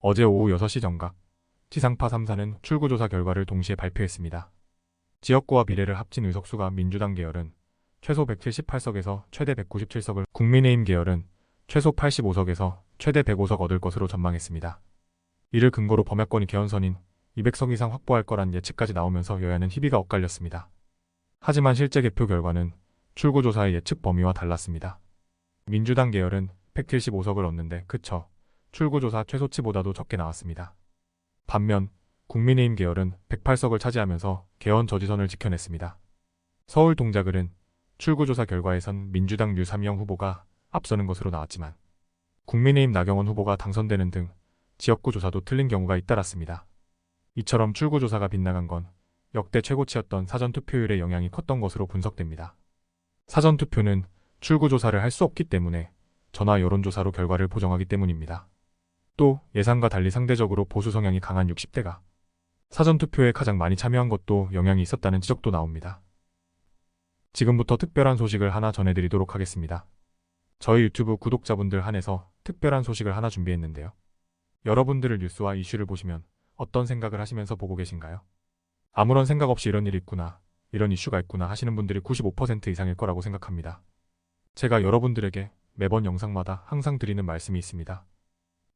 어제 오후 6시 정각 지상파 3사는 출구조사 결과를 동시에 발표했습니다. 지역구와 비례를 합친 의석수가 민주당 계열은 최소 178석에서 최대 197석을 국민의힘 계열은 최소 85석에서 최대 105석 얻을 것으로 전망했습니다. 이를 근거로 범야권이 개헌선인 200석 이상 확보할 거란 예측까지 나오면서 여야는 희비가 엇갈렸습니다. 하지만 실제 개표 결과는 출구조사의 예측 범위와 달랐습니다. 민주당 계열은 175석을 얻는데 그쳐 출구조사 최소치보다도 적게 나왔습니다. 반면 국민의힘 계열은 108석을 차지하면서 개헌 저지선을 지켜냈습니다. 서울 동작을은 출구조사 결과에선 민주당 류삼영 후보가 앞서는 것으로 나왔지만 국민의힘 나경원 후보가 당선되는 등 지역구 조사도 틀린 경우가 잇따랐습니다. 이처럼 출구조사가 빗나간 건 역대 최고치였던 사전투표율의 영향이 컸던 것으로 분석됩니다. 사전투표는 출구조사를 할 수 없기 때문에 전화 여론조사로 결과를 보정하기 때문입니다. 또 예상과 달리 상대적으로 보수 성향이 강한 60대가 사전투표에 가장 많이 참여한 것도 영향이 있었다는 지적도 나옵니다. 지금부터 특별한 소식을 하나 전해드리도록 하겠습니다. 저희 유튜브 구독자분들 한해서 특별한 소식을 하나 준비했는데요. 여러분들을 뉴스와 이슈를 보시면 어떤 생각을 하시면서 보고 계신가요? 아무런 생각 없이 이런 일이 있구나, 이런 이슈가 있구나 하시는 분들이 95% 이상일 거라고 생각합니다. 제가 여러분들에게 매번 영상마다 항상 드리는 말씀이 있습니다.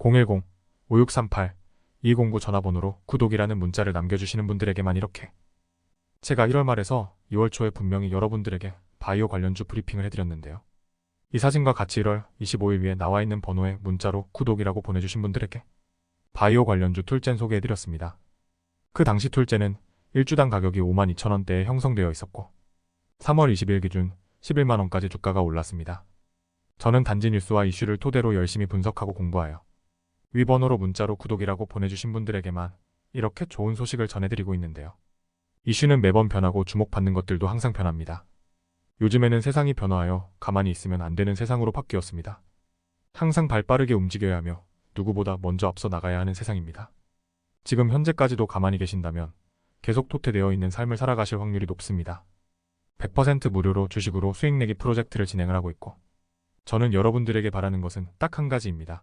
010-5638-209 전화번호로 구독이라는 문자를 남겨주시는 분들에게만 이렇게 제가 1월 말에서 2월 초에 분명히 여러분들에게 바이오 관련주 브리핑을 해드렸는데요. 이 사진과 같이 1월 25일 위에 나와 있는 번호에 문자로 구독이라고 보내주신 분들에게 바이오 관련주 툴젠 소개해드렸습니다. 그 당시 툴젠은 1주당 가격이 52,000원대에 형성되어 있었고 3월 20일 기준 11만원까지 주가가 올랐습니다. 저는 단지 뉴스와 이슈를 토대로 열심히 분석하고 공부하여 위 번호로 문자로 구독이라고 보내주신 분들에게만 이렇게 좋은 소식을 전해드리고 있는데요. 이슈는 매번 변하고 주목받는 것들도 항상 변합니다. 요즘에는 세상이 변화하여 가만히 있으면 안 되는 세상으로 바뀌었습니다. 항상 발 빠르게 움직여야 하며 누구보다 먼저 앞서 나가야 하는 세상입니다. 지금 현재까지도 가만히 계신다면 계속 토태되어 있는 삶을 살아가실 확률이 높습니다. 100% 무료로 주식으로 수익 내기 프로젝트를 진행을 하고 있고 저는 여러분들에게 바라는 것은 딱 한 가지입니다.